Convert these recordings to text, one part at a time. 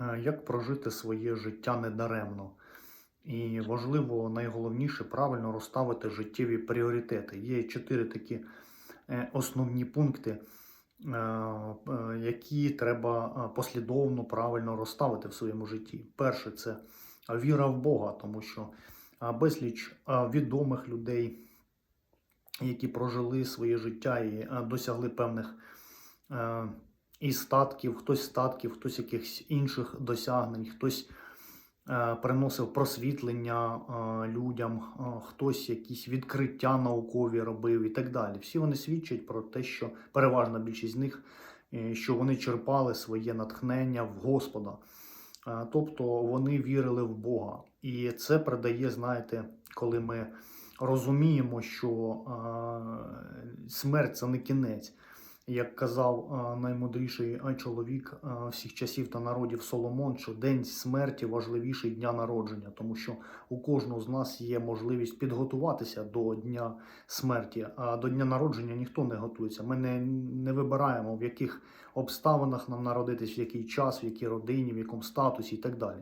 е, як прожити своє життя недаремно. І важливо, найголовніше, правильно розставити життєві пріоритети. Є чотири такі е, основні пункти, е, які треба послідовно правильно розставити в своєму житті. Перше це віра в Бога, тому що безліч відомих людей, які прожили своє життя і досягли певних і статків, хтось статків, хтось якихось інших досягнень, хтось е, приносив просвітлення е, людям, е, хтось якісь відкриття наукові робив і так далі. Всі вони свідчать про те, що переважна більшість з них, е, що вони черпали своє натхнення в Господа. Е, Тобто вони вірили в Бога. І це придає, знаєте, коли ми розуміємо, що е, смерть це не кінець. Як казав е, наймудріший е, чоловік е, всіх часів та народів Соломон, що день смерті важливіший дня народження, тому що у кожного з нас є можливість підготуватися до дня смерті. А до дня народження ніхто не готується. Ми не, не вибираємо, в яких обставинах нам народитись, в який час, в якій родині, в якому статусі і так далі.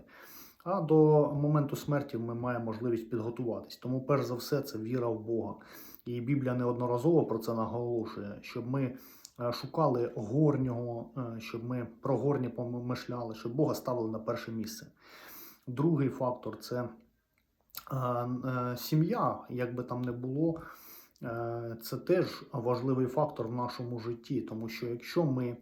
А до моменту смерті ми маємо можливість підготуватись. Тому, перш за все, це віра в Бога. І Біблія неодноразово про це наголошує, щоб ми шукали горнього, е, щоб ми про горні помишляли, щоб Бога ставили на перше місце. Другий фактор це е, е, сім'я, як би там не було, е, це теж важливий фактор в нашому житті, тому що якщо ми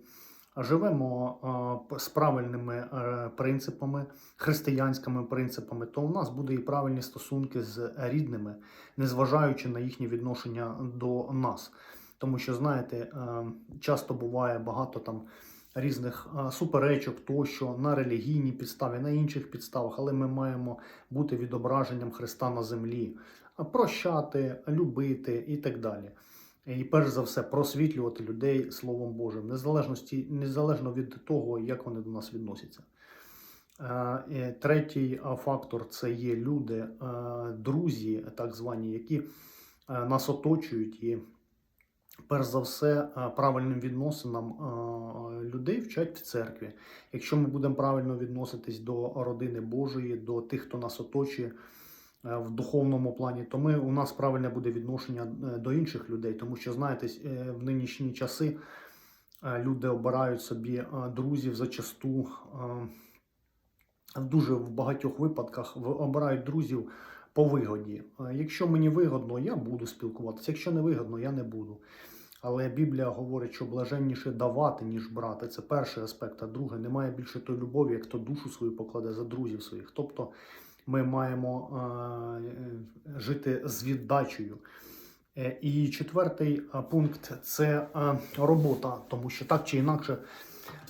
живемо е, з правильними е, принципами, християнськими принципами, то у нас буде і правильні стосунки з рідними, незважаючи на їхнє відношення до нас. Тому що, знаєте, е, часто буває багато там різних е, суперечок, тощо на релігійній підставі, на інших підставах, але ми маємо бути відображенням Христа на землі, прощати, любити і так далі. І перш за все просвітлювати людей Словом Божим, незалежності, незалежно від того, як вони до нас відносяться. Е, Третій фактор це є люди, друзі, так звані, які нас оточують і перш за все, е, правильним відносинам е, людей вчать в церкві. Якщо ми будемо правильно відноситись до родини Божої, до тих, хто нас оточує е, в духовному плані, то ми, у нас правильне буде відношення до інших людей. Тому що, знаєте, в нинішні часи люди обирають собі друзів зачасту. дуже в багатьох випадках обирають друзів по вигоді. Якщо мені вигодно, я буду спілкуватися. Якщо не вигодно, я не буду. Але Біблія говорить, що блаженніше давати, ніж брати. Це перший аспект. А друге, немає більше той любові, як хто душу свою покладе за друзів своїх. Тобто ми маємо е, е, жити з віддачею. Е, І четвертий е, пункт це е, робота, тому що так чи інакше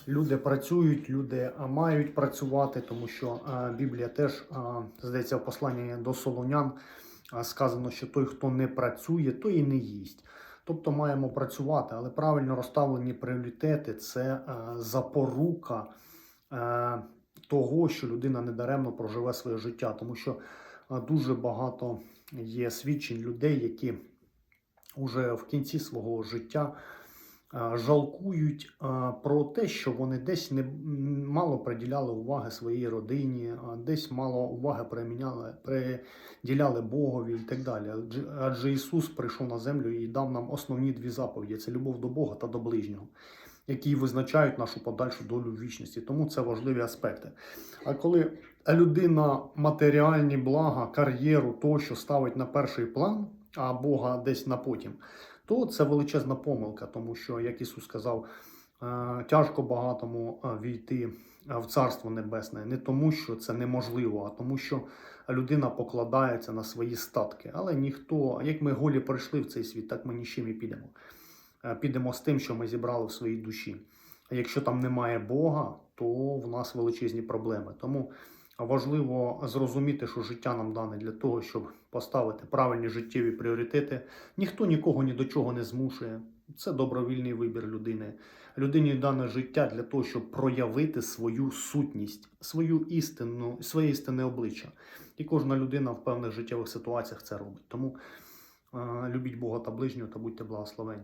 люди працюють, люди е, мають працювати, тому що Біблія теж здається в посланні до Солонян сказано, що той, хто не працює, той і не їсть. Тобто маємо працювати, але правильно розставлені пріоритети це е, запорука е, того, що людина недаремно проживе своє життя, тому що е, дуже багато є свідчень людей, які вже в кінці свого життя жалкують е, про те, що вони десь не мало приділяли уваги своїй родині, десь мало уваги приміняли, приділяли Богові і так далі. Адже, адже Ісус прийшов на землю і дав нам основні дві заповіді: це любов до Бога та до ближнього. Які визначають нашу подальшу долю в вічності, тому це важливі аспекти. А коли людина матеріальні блага, кар'єру тощо ставить на перший план, а Бога десь на потім, то це величезна помилка, тому що, як Ісус сказав, е, тяжко багатому е, війти е, в Царство Небесне не тому, що це неможливо, а тому, що людина покладається на свої статки. Але ніхто, як ми голі прийшли в цей світ, так ми ні з чим і підемо. Підемо з тим, що ми зібрали в своїй душі. Якщо там немає Бога, то в нас величезні проблеми. Тому важливо зрозуміти, що життя нам дане для того, щоб поставити правильні життєві пріоритети. Ніхто нікого ні до чого не змушує. Це добровільний вибір людини. Людині дане життя для того, щоб проявити свою сутність, свою істину, своє істинне обличчя. І кожна людина в певних життєвих ситуаціях це робить. Тому е, любіть Бога та ближнього та будьте благословені.